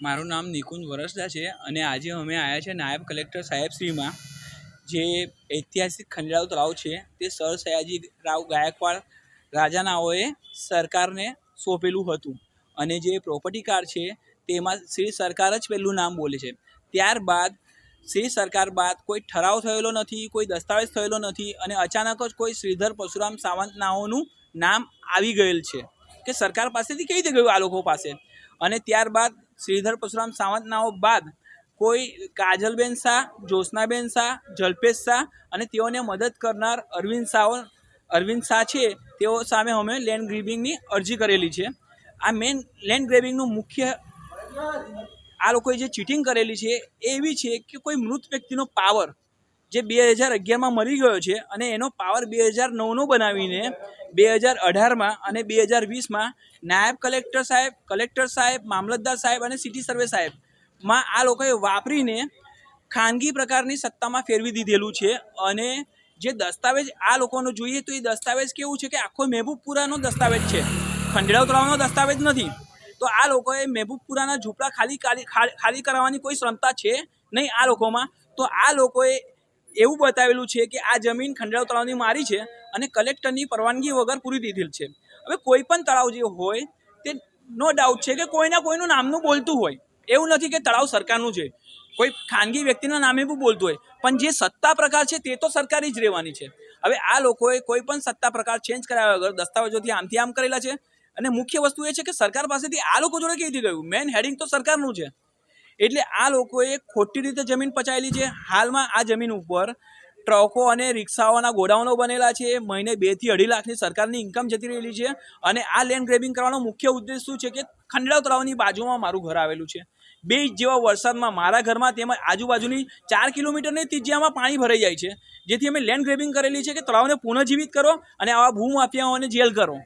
મારું નામ નિકુંજ વરસદા છે અને આજે અમે આવ્યા છે નાયબ કલેક્ટર સાહેબશ્રીમાં જે ઐતિહાસિક ખંડેરાવ તળાવ છે તે સર સયાજી રાવ ગાયકવાડ રાજાનાઓએ સરકારને સોંપેલું હતું અને જે પ્રોપર્ટી કાર્ડ છે તેમાં શ્રી સરકાર જ પહેલું નામ બોલે છે. ત્યારબાદ શ્રી સરકાર બાદ કોઈ ઠરાવ થયેલો નથી, કોઈ દસ્તાવેજ થયેલો નથી અને અચાનક જ કોઈ શ્રીધર પરશુરામ સાવંતનાઓનું નામ આવી ગયેલ છે કે સરકાર પાસેથી કેવી રીતે ગયું આ લોકો પાસે? અને ત્યારબાદ શ્રીધર પરશુરામ સાવંતનાઓ બાદ કોઈ કાજલબેન શાહ, જ્યોત્સનાબેન શાહ, જલ્પેશ શાહ અને તેઓને મદદ કરનાર અરવિંદ શાહ અરવિંદ શાહ છે, તેઓ સામે અમે લેન્ડ ગ્રેબિંગની અરજી કરેલી છે. આ મેન લેન્ડ ગ્રેબિંગનું મુખ્ય આ લોકોએ જે ચીટિંગ કરેલી છે, એ એવી છે કે કોઈ મૃત વ્યક્તિનો પાવર જે બે હજાર અગિયારમાં મરી ગયો છે અને એનો પાવર બે હજાર નવનો બનાવીને બે હજાર અઢારમાં અને બે હજાર વીસમાં નાયબ કલેક્ટર સાહેબ કલેક્ટર સાહેબ, મામલતદાર સાહેબ અને સિટી સર્વે સાહેબમાં આ લોકોએ વાપરીને ખાનગી પ્રકારની સત્તામાં ફેરવી દીધેલું છે અને જે દસ્તાવેજ આ લોકોનો જોઈએ તો એ દસ્તાવેજ કેવું છે કે આખો મહેબૂબપુરાનો દસ્તાવેજ છે. ખંડેરાવ તળાવનો દસ્તાવેજ નથી. તો આ લોકોએ મહેબૂબપુરાના ઝૂંપડા ખાલી ખાલી ખાલી કરાવવાની કોઈ ક્ષમતા છે નહીં આ લોકોમાં. તો આ લોકોએ એવું બતાવેલું છે કે આ જમીન ખંડેરાવ તળાવની મારી છે અને કલેક્ટરની પરવાનગી વગર પૂરી દીધેલ છે. હવે કોઈ પણ તળાવ જે હોય તે નો ડાઉટ છે કે કોઈના કોઈનું નામનું બોલતું હોય. એવું નથી કે તળાવ સરકારનું છે. કોઈ ખાનગી વ્યક્તિના નામે પણ બોલતું હોય. પણ જે સત્તા પ્રકાર છે તે તો સરકારી જ રહેવાની છે. હવે આ લોકોએ કોઈ પણ સત્તા પ્રકાર ચેન્જ કરાવ્યા વગર દસ્તાવેજોથી આમથી આમ કરેલા છે. અને મુખ્ય વસ્તુ એ છે કે સરકાર પાસેથી આ લોકો જોડે કેવી ગયું? મેન હેડિંગ તો સરકારનું છે. એટલે આ લોકોએ ખોટી રીતે જમીન પચાવેલી છે. હાલમાં આ જમીન ઉપર ટ્રકો અને રિક્ષાઓના ગોડાઉનો બનેલા છે. મહિને બેથી અઢી લાખની સરકારની ઇન્કમ જતી રહેલી છે અને આ લેન્ડ ગ્રેબિંગ કરવાનો મુખ્ય ઉદ્દેશ શું છે કે ખંડેરાવ તળાવની બાજુમાં મારું ઘર આવેલું છે. બે ઇંચ જેવા વરસાદમાં મારા ઘરમાં તેમજ આજુબાજુની ચાર કિલોમીટરની ત્રિજ્યામાં પાણી ભરાઈ જાય છે. જેથી અમે લેન્ડ ગ્રેબિંગ કરેલી છે કે તળાવને પુનઃજીવિત કરો અને આવા ભૂમાફિયાઓને જેલ કરો.